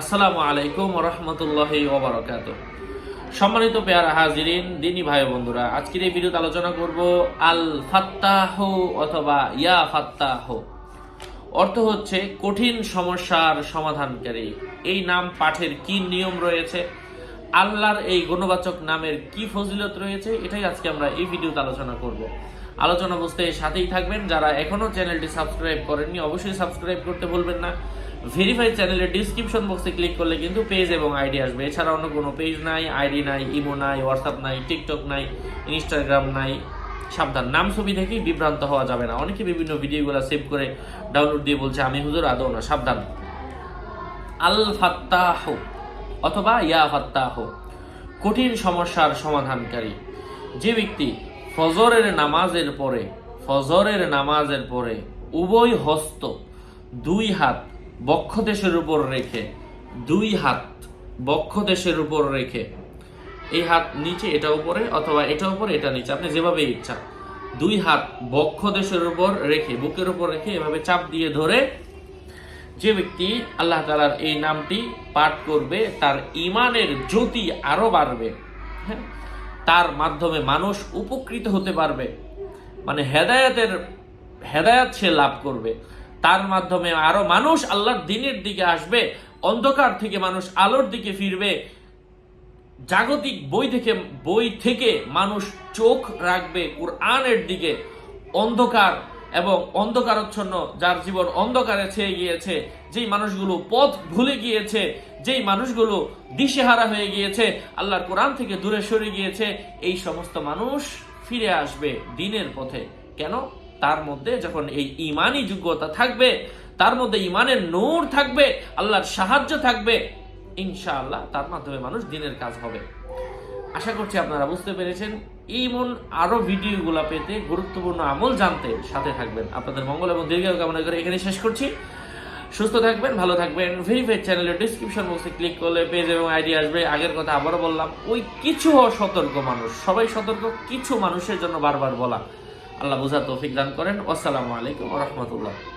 আসসালামু আলাইকুম রহমতুল্লাহ ওবরাকাত সম্মানিত পেয়ারা হাজিরিন, দিনী ভাই বন্ধুরা, আজকের এই ভিডিওতে আলোচনা করব আল ফাত্তাহ অথবা ইয়া ফাত্তাহ অর্থ হচ্ছে কঠিন সমস্যার সমাধানকারী। এই নাম পাঠের কি নিয়ম রয়েছে? আল্লাহর এই গুণবাচক নামের কি ফজিলত রয়েছে? এটাই আজকে আমরা এই ভিডিওতে আলোচনা করব। আলোচনা বুঝতে সাথেই থাকবেন। যারা এখনও চ্যানেলটি সাবস্ক্রাইব করেননি, অবশ্যই সাবস্ক্রাইব করতে বলবেন না। ভেরিফাই চ্যানেলের ডিসক্রিপশন বক্সে ক্লিক করলে কিন্তু পেজ এবং আইডি আসবে। এছাড়া অন্য কোনো পেজ নাই আইডি নাই ইমো নাই হোয়াটসঅ্যাপ নাই টিকটক নাই ইনস্টাগ্রাম নাই। সাবধান, নাম ছবি থেকেই বিভ্রান্ত হওয়া যাবে না। অনেকে বিভিন্ন ভিডিওগুলো সেভ করে ডাউনলোড দিয়ে বলছে, আমি হুজুর আদৌ না। সাবধান। আল ফাত্তাহ অথবা ইয়া ফাত্তাহ কঠিন সমস্যার সমাধানকারী। যে ব্যক্তি ফজরের নামাজের পরে, ফজরের নামাজের পরে উভয় হস্ত দুই হাত বক্ষদেশের উপর রেখে, দুই হাত বক্ষদেশের উপর রেখে, এই হাত নিচে, এটা উপরে অথবা এটা উপরে, এটা নিচে, আপনি যেভাবে ইচ্ছা, দুই হাত বক্ষদেশের উপর রেখে, বুকের উপর রেখে এভাবে চাপ দিয়ে ধরে যে ব্যক্তি আল্লাহ তালার এই নামটি পাঠ করবে, তার ইমানের জ্যোতি আরও বাড়বে। হ্যাঁ? তার মাধ্যমে মানুষ উপকৃত হতে পারবে। মানে হেদায়াতের, হেদায়াত সে লাভ করবে। তার মাধ্যমে আরও মানুষ আল্লাহর দিনের দিকে আসবে, অন্ধকার থেকে মানুষ আলোর দিকে ফিরবে। জাগতিক বই থেকে বই থেকে মানুষ চোখ রাখবে, কোরআনের দিকে। অন্ধকার এবং অন্ধকারচ্ছন্ন, যার জীবন অন্ধকারে ছেয়ে গিয়েছে, যেই মানুষগুলো পথ ভুলে গিয়েছে, যেই মানুষগুলো দিশেহারা হয়ে গিয়েছে, আল্লাহর কোরআন থেকে দূরে সরে গিয়েছে, এই সমস্ত মানুষ ফিরে আসবে দিনের পথে। কেন? তার মধ্যে যখন এই ইমানই যোগ্যতা থাকবে, তার মধ্যে ইমানের নূর থাকবে, আল্লাহর সাহায্য থাকবে, ইনশাআল্লাহ তার মাধ্যমে মানুষ দিনের কাজ হবে। আশা করছি আপনারা বুঝতে পেরেছেন। এমন আরও ভিডিওগুলো পেতে গুরুত্বপূর্ণ আমল জানতে সাথে থাকবেন। আপনাদের মঙ্গল এবং দীর্ঘায়ু কামনা করে এখানে শেষ করছি। সুস্থ থাকবেন, ভালো থাকবেন, ভেরিফাইড চ্যানেলের ডিসক্রিপশন বক্সে ক্লিক করলে পেজ এবং আইডি আসবে। আগের কথা আবারও বললাম, ওই কিছু সতর্ক মানুষ, সবাই সতর্ক, কিছু মানুষের জন্য বারবার বলা। আল্লাহ বুঝা তৌফিক দান করেন। আসসালামু আলাইকুম রহমতুল্লাহ।